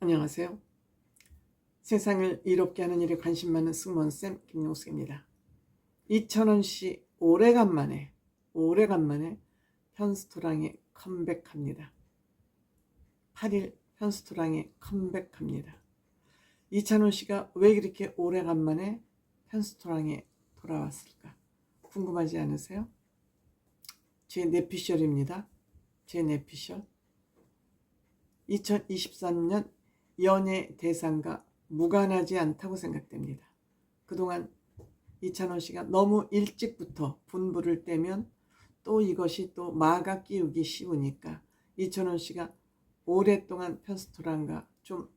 안녕하세요. 세상을 이롭게 하는 일에 관심 많은 승무원쌤 김용숙입니다. 이천원 씨 오래간만에 오래간만에 편스토랑에 컴백합니다. 8일 편스토랑에 컴백합니다. 이찬원 씨가 왜 그렇게 오래간만에 편스토랑에 돌아왔을까? 궁금하지 않으세요? 제 내피셜입니다. 제 내피셜. 2023년 연예 대상과 무관하지 않다고 생각됩니다. 그동안 이찬원 씨가 너무 일찍부터 분부를 떼면 또 이것이 또 마가 끼우기 쉬우니까 이찬원 씨가 오랫동안 편스토랑과 좀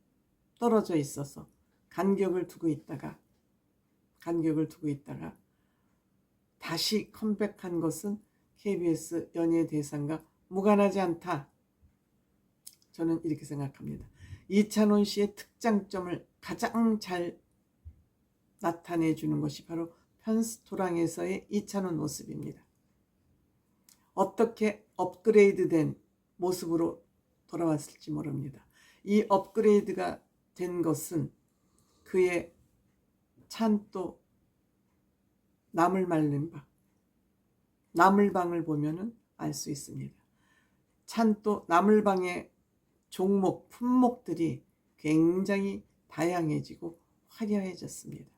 떨어져 있어서 간격을 두고 있다가 간격을 두고 있다가 다시 컴백한 것은 KBS 연예 대상과 무관하지 않다. 저는 이렇게 생각합니다. 이찬원 씨의 특장점을 가장 잘 나타내 주는 것이 바로 편스토랑에서의 이찬원 모습입니다. 어떻게 업그레이드된 모습으로 돌아왔을지 모릅니다. 이 업그레이드가 된 것은 그의 찬또 나물 말린 방, 나물방을 보면은 알 수 있습니다. 찬또 나물방의 종목, 품목들이 굉장히 다양해지고 화려해졌습니다.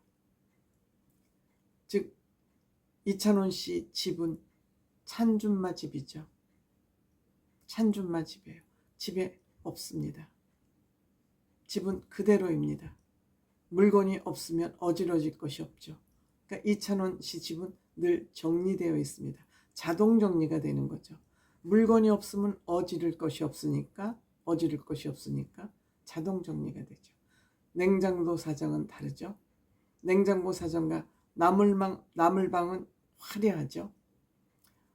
즉, 이찬원 씨 집은 찬준마 집이죠. 찬준마 집이에요. 집에 없습니다. 집은 그대로입니다. 물건이 없으면 어지러질 것이 없죠. 그러니까 이찬원 씨 집은 늘 정리되어 있습니다. 자동 정리가 되는 거죠. 물건이 없으면 어지를 것이 없으니까 어지를 것이 없으니까 자동 정리가 되죠. 냉장고 사정은 다르죠. 냉장고 사정과 나물방 나물방은 화려하죠.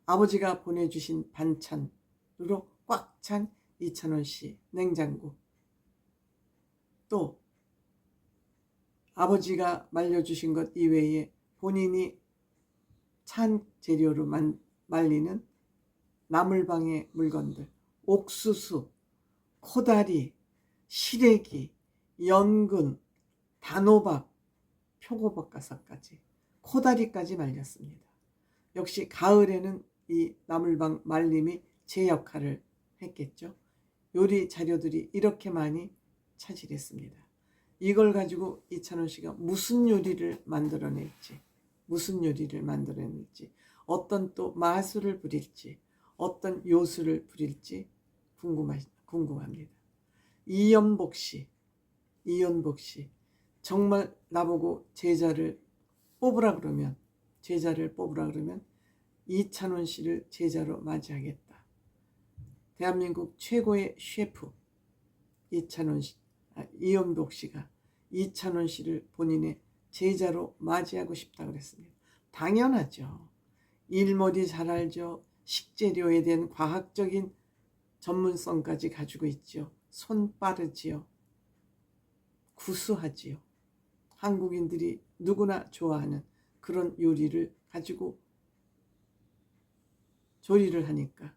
아버지가 보내주신 반찬으로 꽉 찬 이찬원 씨 냉장고. 또 아버지가 말려주신 것 이외에 본인이 찬 재료로 만, 말리는 나물방의 물건들, 옥수수, 코다리, 시래기, 연근, 단호박, 표고버가사까지 코다리까지 말렸습니다. 역시 가을에는 이 나물방 말림이 제 역할을 했겠죠. 요리 자료들이 이렇게 많이 차지했습니다. 이걸 가지고 이찬원 씨가 무슨 요리를 만들어낼지, 무슨 요리를 만들어낼지, 어떤 또 마술을 부릴지, 어떤 요술을 부릴지 궁금하, 궁금합니다. 이연복 씨, 이연복 씨, 정말 나보고 제자를 뽑으라 그러면, 제자를 뽑으라 그러면 이찬원 씨를 제자로 맞이하겠다. 대한민국 최고의 셰프 이찬원 씨, 아, 이연복 씨가 이찬원 씨를 본인의 제자로 맞이하고 싶다 그랬습니다. 당연하죠. 일머리 잘 알죠. 식재료에 대한 과학적인 전문성까지 가지고 있죠. 손 빠르지요. 구수하지요. 한국인들이 누구나 좋아하는 그런 요리를 가지고 조리를 하니까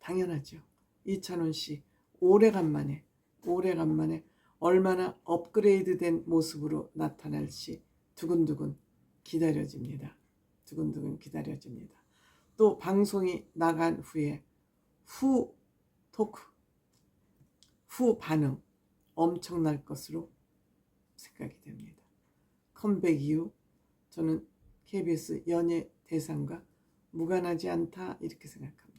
당연하죠. 이찬원 씨 오래간만에 오래간만에 얼마나 업그레이드된 모습으로 나타날지 두근두근 기다려집니다. 두근두근 기다려집니다. 또 방송이 나간 후에 후 토크, 후 반응 엄청날 것으로 생각이 됩니다. 컴백 이후 저는 KBS 연예 대상과 무관하지 않다 이렇게 생각합니다.